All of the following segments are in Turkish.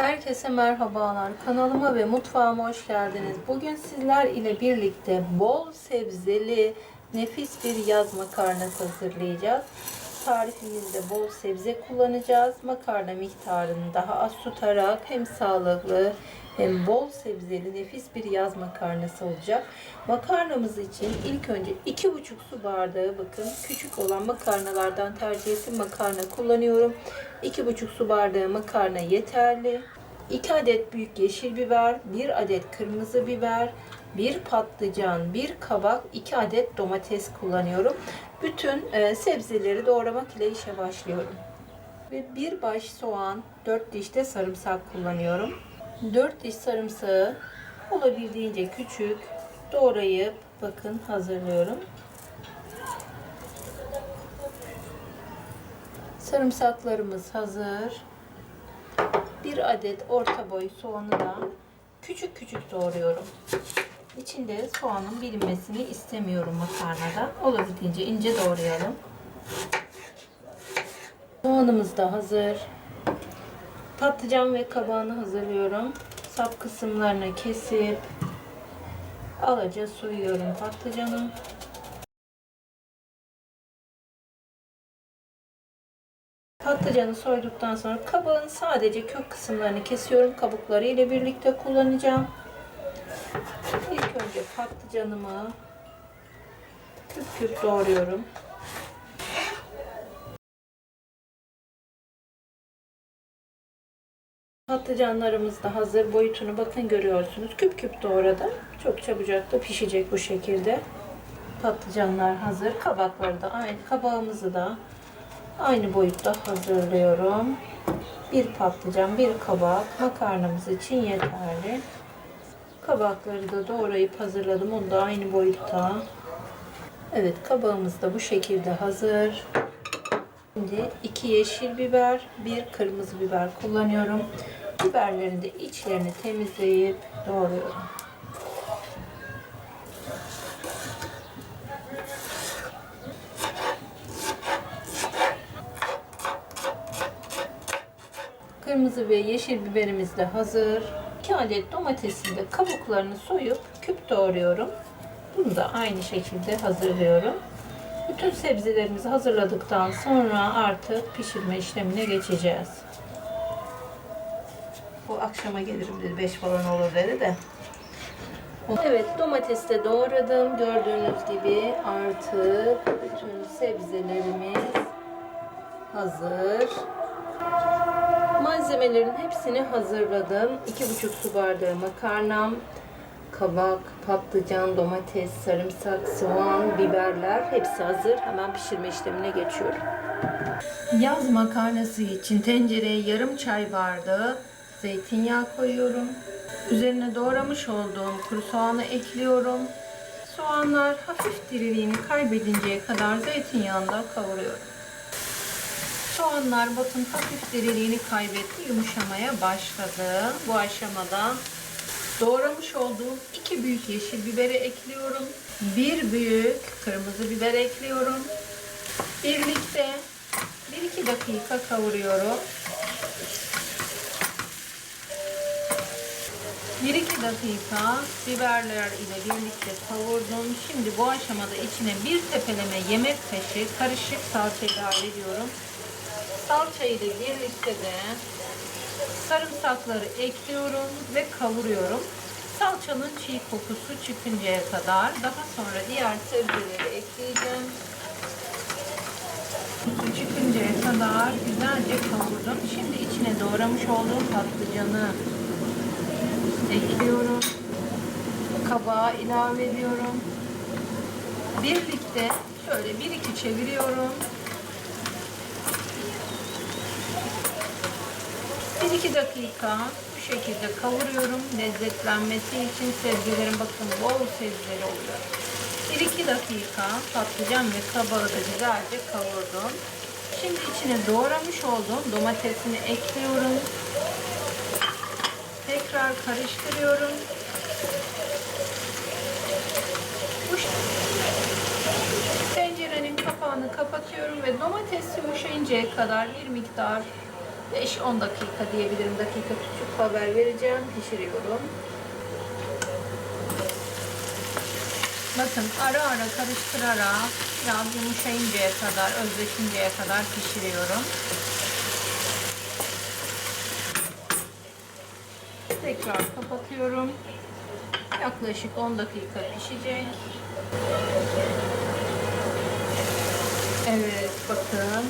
Herkese merhabalar. Kanalıma ve mutfağıma hoş geldiniz. Bugün sizler ile birlikte bol sebzeli nefis bir yaz makarnası hazırlayacağız. Tarifimizde bol sebze kullanacağız. Makarna miktarını daha az tutarak hem sağlıklı hem bol sebzeli nefis bir yaz makarnası olacak. Makarnamız için ilk önce 2,5 su bardağı bakın küçük olan makarnalardan tercih ettim makarna kullanıyorum. 2,5 su bardağı makarna yeterli. 2 adet büyük yeşil biber, 1 adet kırmızı biber, 1 patlıcan, 1 kabak, 2 adet domates kullanıyorum. Bütün e, sebzeleri doğramak ile işe başlıyorum. Ve 1 baş soğan, 4 diş de sarımsak kullanıyorum. 4 diş sarımsağı olabildiğince küçük doğrayıp bakın hazırlıyorum. Sarımsaklarımız hazır. Bir adet orta boy soğanı da küçük küçük doğruyorum. İçinde soğanın bilinmesini istemiyorum makarnada. Olabildiğince ince doğrayalım. Soğanımız da hazır. Patlıcan ve kabağını hazırlıyorum. Sap kısımlarını kesip alaca soyuyorum patlıcanı. Patlıcanı soyduktan sonra kabağın sadece kök kısımlarını kesiyorum. Kabukları ile birlikte kullanacağım. İlk önce patlıcanımı küp küp doğruyorum. Patlıcanlarımız da hazır. Boyutunu bakın görüyorsunuz. Küp küp doğradım. Çok çabucak da pişecek bu şekilde. Patlıcanlar hazır. Kabakları da aynı. Kabağımızı da aynı boyutta hazırlıyorum. Bir patlıcan, bir kabak makarnamız için yeterli. Kabakları da doğrayıp hazırladım. Onu da aynı boyutta. Evet kabağımız da bu şekilde hazır. Şimdi iki yeşil biber, bir kırmızı biber kullanıyorum. Biberlerin de içlerini temizleyip doğruyorum. Kırmızı ve yeşil biberimiz de hazır. 2 adet domatesin de kabuklarını soyup küp doğruyorum. Bunu da aynı şekilde hazırlıyorum. Bütün sebzelerimizi hazırladıktan sonra artık pişirme işlemine geçeceğiz. Bu akşama gelirim dedi. 5 falan olur dedi de. Evet domatesi de doğradım. Gördüğünüz gibi artık bütün sebzelerimiz hazır. Malzemelerin hepsini hazırladım. 2,5 su bardağı makarnam, kabak, patlıcan, domates, sarımsak, soğan, biberler hepsi hazır. Hemen pişirme işlemine geçiyorum. Yaz makarnası için tencereye yarım çay bardağı zeytinyağı koyuyorum. Üzerine doğramış olduğum kuru soğanı ekliyorum. Soğanlar hafif diriliğini kaybedinceye kadar zeytinyağında kavuruyorum. Soğanlar bakın hafif diriliğini kaybetti, yumuşamaya başladı. Bu aşamada doğramış olduğum iki büyük yeşil biberi ekliyorum. Bir büyük kırmızı biber ekliyorum. Birlikte 1-2 dakika kavuruyorum. 1-2 dakika biberler ile birlikte kavurdum. Şimdi bu aşamada içine bir tepeleme yemek kaşığı karışık salça ilave ediyorum. Salçayı da birlikte de sarımsakları ekliyorum ve kavuruyorum. Salçanın çiğ kokusu çıkıncaya kadar daha sonra diğer sebzeleri ekleyeceğim. Kokusu çıkıncaya kadar güzelce kavurdum. Şimdi içine doğramış olduğum patlıcanı ekliyorum. Kabağı ilave ediyorum. Birlikte şöyle bir iki çeviriyorum. 1-2 dakika bu şekilde kavuruyorum. Lezzetlenmesi için sebzelerin bakın bol sebzeli oluyor. 1-2 dakika patlıcan ve kabağı da güzelce kavurdum. Şimdi içine doğramış olduğum domatesini ekliyorum. Tekrar karıştırıyorum. Tencerenin kapağını kapatıyorum ve domates yumuşayıncaya kadar bir miktar 5-10 dakika diyebilirim. Dakika küçük haber vereceğim. Pişiriyorum. Bakın ara ara karıştırarak biraz yumuşayıncaya kadar, özleşinceye kadar pişiriyorum. Tekrar kapatıyorum. Yaklaşık 10 dakika pişecek. Evet bakın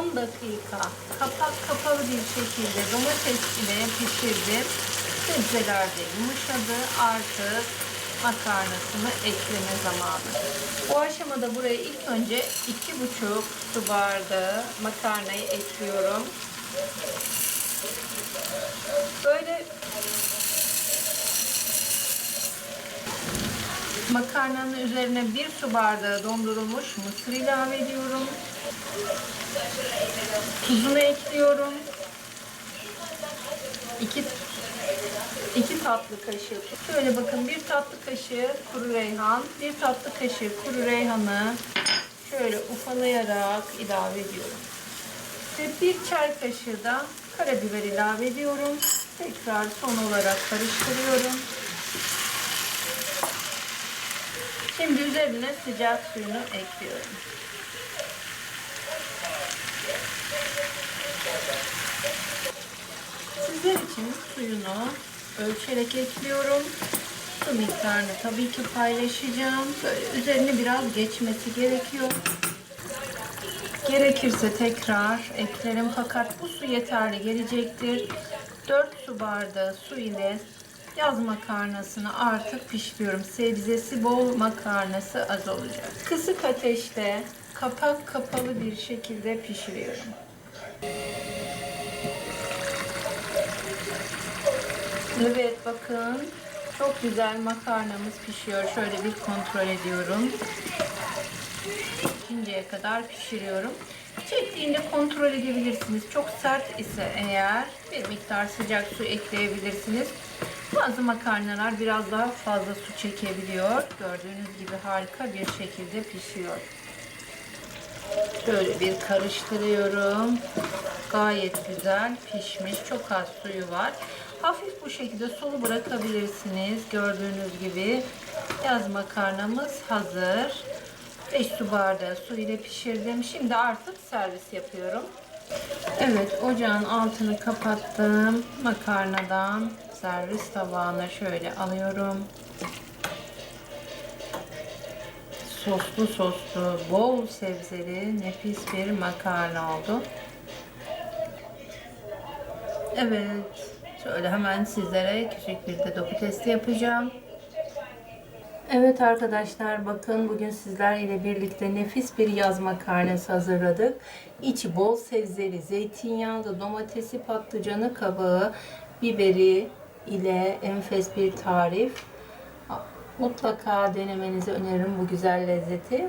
10 dakika kapak kapalı bir şekilde domates ile pişirdim. Sebzeler de yumuşadı. Artık makarnasını ekleme zamanı. Bu aşamada buraya ilk önce 2,5 su bardağı makarnayı ekliyorum. Böyle makarnanın üzerine bir su bardağı dondurulmuş mısır ilave ediyorum. Tuzunu ekliyorum. 2 2 tatlı kaşığı. Şöyle bakın bir tatlı kaşığı kuru reyhan, bir tatlı kaşığı kuru reyhanı şöyle ufalayarak ilave ediyorum. Ve bir çay kaşığı da karabiber ilave ediyorum. Tekrar son olarak karıştırıyorum. Şimdi üzerine sıcak suyunu ekliyorum. Sizler için suyunu ölçerek ekliyorum. Su miktarını tabii ki paylaşacağım. Böyle üzerine biraz geçmesi gerekiyor. Gerekirse tekrar eklerim fakat bu su yeterli gelecektir. 4 su bardağı su ile yaz makarnasını artık pişiriyorum. Sebzesi bol makarnası az olacak. Kısık ateşte kapak kapalı bir şekilde pişiriyorum. Evet bakın çok güzel makarnamız pişiyor. Şöyle bir kontrol ediyorum. Pişinceye kadar pişiriyorum. Çektiğinde kontrol edebilirsiniz. Çok sert ise eğer bir miktar sıcak su ekleyebilirsiniz. Bazı makarnalar biraz daha fazla su çekebiliyor. Gördüğünüz gibi harika bir şekilde pişiyor. Şöyle bir karıştırıyorum. Gayet güzel pişmiş. Çok az suyu var. Hafif bu şekilde sulu bırakabilirsiniz. Gördüğünüz gibi yaz makarnamız hazır. 5 su bardağı su ile pişirdim. Şimdi artık servis yapıyorum. Evet ocağın altını kapattım. Makarnadan servis tabağına şöyle alıyorum. Soslu soslu, bol sebzeli, nefis bir makarna oldu. Evet, şöyle hemen sizlere küçük bir de doku testi yapacağım. Evet arkadaşlar bakın bugün sizler ile birlikte nefis bir yaz makarnası hazırladık. İçi bol sebzeli, zeytinyağlı, domatesi, patlıcanı, kabağı, biberi ile enfes bir tarif. Mutlaka denemenizi öneririm bu güzel lezzeti.